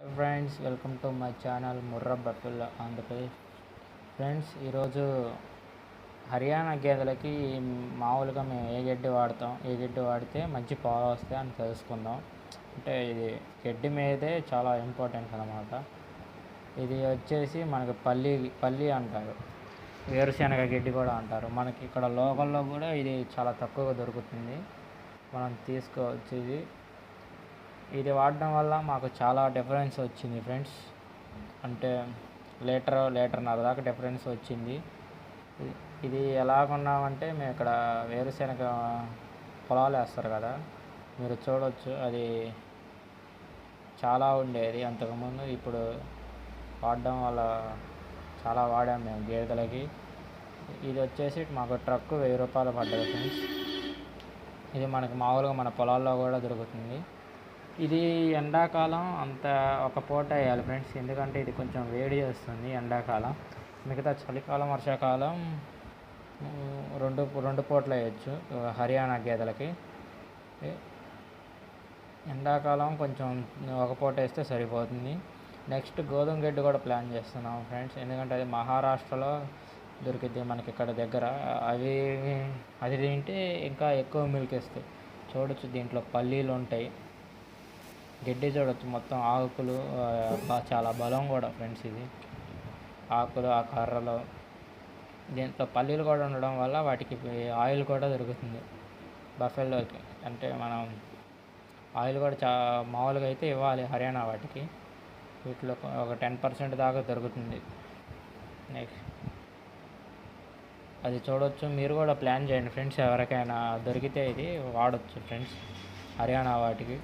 Hi friends welcome to my channel Murrah buffalo Andhra Pradesh friends ఈరోజు హర్యానా గేదెలకి మామూలుగా మేము ఏ గడ్డి వాడతాం ఏ గడ్డి వాడితే మంచి పాలు వస్తాయి అని తెలుసుకుందాం. అంటే ఇది గడ్డి మీదే చాలా ఇంపార్టెంట్ అనమాట ఇది వచ్చేసి మనకి పల్లి పల్లి అంటారు. వేరుశనగ గడ్డి కూడా అంటారు. మనకి ఇక్కడ లోకల్లో కూడా ఇది చాలా తక్కువగా దొరుకుతుంది. మనం తీసుకోవచ్చు ఇది. ఇది వాడడం వల్ల మాకు చాలా డిఫరెన్స్ వచ్చింది ఫ్రెండ్స్ అంటే లీటర్ లీటర్న్నర దాకా డిఫరెన్స్ వచ్చింది. ఇది- ఇది ఎలా కొన్నామంటే మేము ఇక్కడ వేరుశనగ పొలాలు వేస్తారు కదా మీరు చూడవచ్చు అది చాలా ఉండేది. అంతకుముందు ఇప్పుడు వాడడం వల్ల చాలా వాడాం మేము గేదెలకి. ఇది వచ్చేసి మాకు ట్రక్ వెయ్యి రూపాయలు పడ్డది ఫ్రెండ్స్ ఇది మనకి మామూలుగా మన పొలాల్లో కూడా దొరుకుతుంది. ఇది ఎండాకాలం అంత ఒక పూట వేయాలి ఫ్రెండ్స్. ఎందుకంటే ఇది కొంచెం వేడి చేస్తుంది ఎండాకాలం. మిగతా చలికాలం వర్షాకాలం రెండు రెండు పూటలు వేయచ్చు హర్యానా గేదెలకి. ఎండాకాలం కొంచెం ఒక పూట వేస్తే సరిపోతుంది. నెక్స్ట్ గోధుమ గడ్డి కూడా ప్లాన్ చేస్తున్నాం ఫ్రెండ్స్. ఎందుకంటే అది మహారాష్ట్రలో దొరికిద్ది మనకి ఇక్కడ దగ్గర. అవి అది తింటే ఇంకా ఎక్కువ మిల్క్ ఇస్తాయి చూడొచ్చు దీంట్లో పల్లీలు ఉంటాయి. గడ్డి చూడవచ్చు మొత్తం ఆకులు చాలా బలం కూడా ఫ్రెండ్స్ ఇది. ఆకులు ఆ కర్రలు దీంట్లో పల్లీలు కూడా ఉండడం వల్ల వాటికి ఆయిల్ కూడా దొరుకుతుంది. బఫెల్లోకి. అంటే మనం ఆయిల్ కూడా చా మామూలుగా అయితే ఇవ్వాలి హర్యానా వాటికి. వీటిలో ఒక టెన్ పర్సెంట్ దాకా దొరుకుతుంది. నెక్స్ట్ అది చూడొచ్చు. మీరు కూడా ప్లాన్ చేయండి. ఫ్రెండ్స్ ఎవరికైనా దొరికితే ఇది వాడచ్చు ఫ్రెండ్స్. హర్యానా వాటికి.